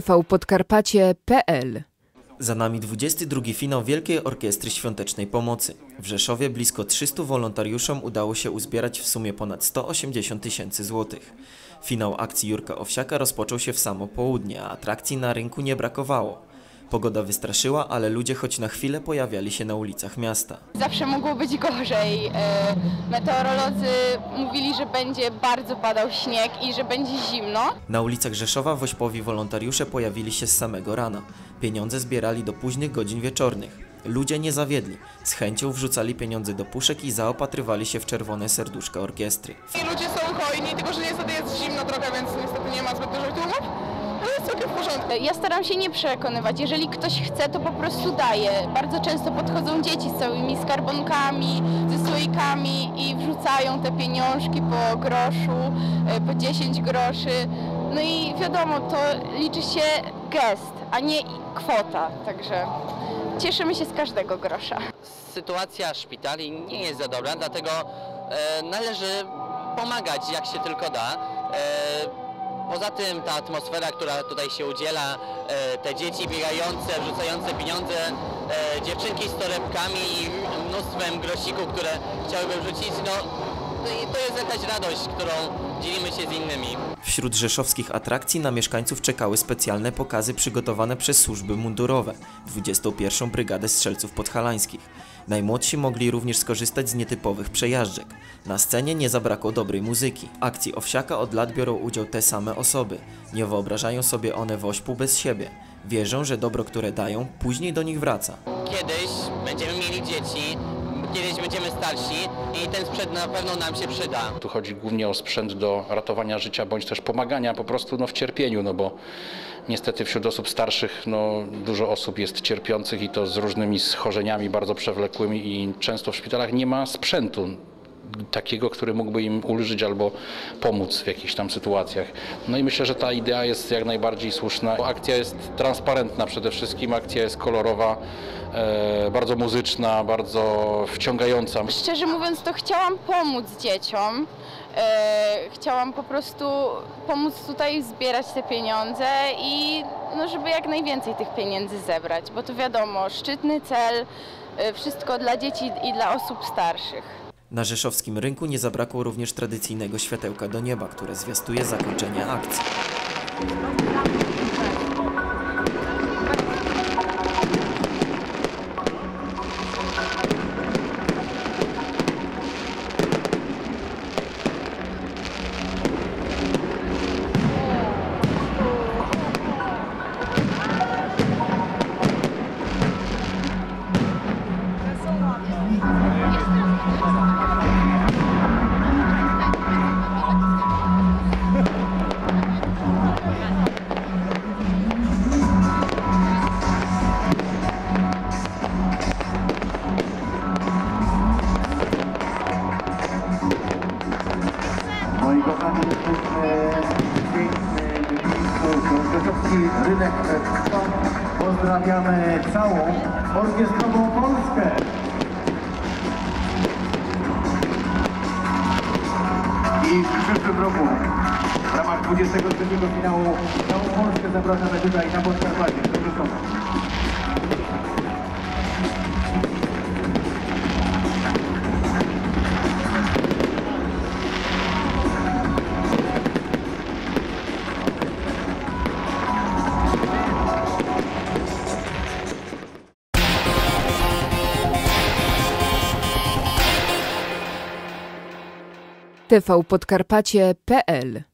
tvpodkarpacie.pl Za nami 22 finał Wielkiej Orkiestry Świątecznej Pomocy. W Rzeszowie blisko 300 wolontariuszom udało się uzbierać w sumie ponad 180 tysięcy złotych. Finał akcji Jurka Owsiaka rozpoczął się w samo południe, a atrakcji na rynku nie brakowało. Pogoda wystraszyła, ale ludzie choć na chwilę pojawiali się na ulicach miasta. Zawsze mogło być gorzej. E, Meteorolodzy mówili, że będzie bardzo padał śnieg i że będzie zimno. Na ulicach Rzeszowa wośpowi wolontariusze pojawili się z samego rana. Pieniądze zbierali do późnych godzin wieczornych. Ludzie nie zawiedli. Z chęcią wrzucali pieniądze do puszek i zaopatrywali się w czerwone serduszka orkiestry. I ludzie są hojni, tylko że niestety jest zimno trochę, więc niestety nie ma zbyt dużo tłumów, całkiem w porządku. Ja staram się nie przekonywać. Jeżeli ktoś chce, to po prostu daje. Bardzo często podchodzą dzieci z całymi skarbonkami, ze słoikami i wrzucają te pieniążki po groszu, e, po 10 groszy. No i wiadomo, to liczy się gest, a nie kwota. Także cieszymy się z każdego grosza. sytuacja szpitali nie jest za dobra, dlatego e, należy pomagać jak się tylko da. E, poza tym ta atmosfera, która tutaj się udziela, e, te dzieci biegające, wrzucające pieniądze, e, dziewczynki z torebkami i mnóstwem grosików, które chciałyby wrzucić, no i to jest jakaś radość, którą dzielimy się z innymi. Wśród rzeszowskich atrakcji na mieszkańców czekały specjalne pokazy przygotowane przez służby mundurowe 21. Brygadę Strzelców Podhalańskich. Najmłodsi mogli również skorzystać z nietypowych przejażdżek. Na scenie nie zabrakło dobrej muzyki. Akcji Owsiaka od lat biorą udział te same osoby. Nie wyobrażają sobie one wośpu bez siebie. Wierzą, że dobro, które dają, później do nich wraca. Kiedyś będziemy mieli dzieci, kiedyś będziemy starsi i ten sprzęt na pewno nam się przyda. Tu chodzi głównie o sprzęt do ratowania życia bądź też pomagania po prostu no, w cierpieniu, no bo niestety wśród osób starszych no, dużo osób jest cierpiących i to z różnymi schorzeniami bardzo przewlekłymi i często w szpitalach nie ma sprzętu takiego, który mógłby im ulżyć albo pomóc w jakichś tam sytuacjach. No i myślę, że ta idea jest jak najbardziej słuszna. Akcja jest transparentna przede wszystkim, akcja jest kolorowa, e, bardzo muzyczna, bardzo wciągająca. Szczerze mówiąc, to chciałam pomóc dzieciom. E, chciałam po prostu pomóc tutaj zbierać te pieniądze i no, żeby jak najwięcej tych pieniędzy zebrać, bo to wiadomo, szczytny cel, e, wszystko dla dzieci i dla osób starszych. Na rzeszowskim rynku nie zabrakło również tradycyjnego światełka do nieba, które zwiastuje zakończenie akcji. Kochani, jesteśmy piękny, Rynek. Pozdrawiamy całą orkiestrową Polskę. I w przyszłym roku w ramach 23 finału całą Polskę zapraszamy tutaj na Podkarpacie, do Rzeszowa. tvpodkarpacie.pl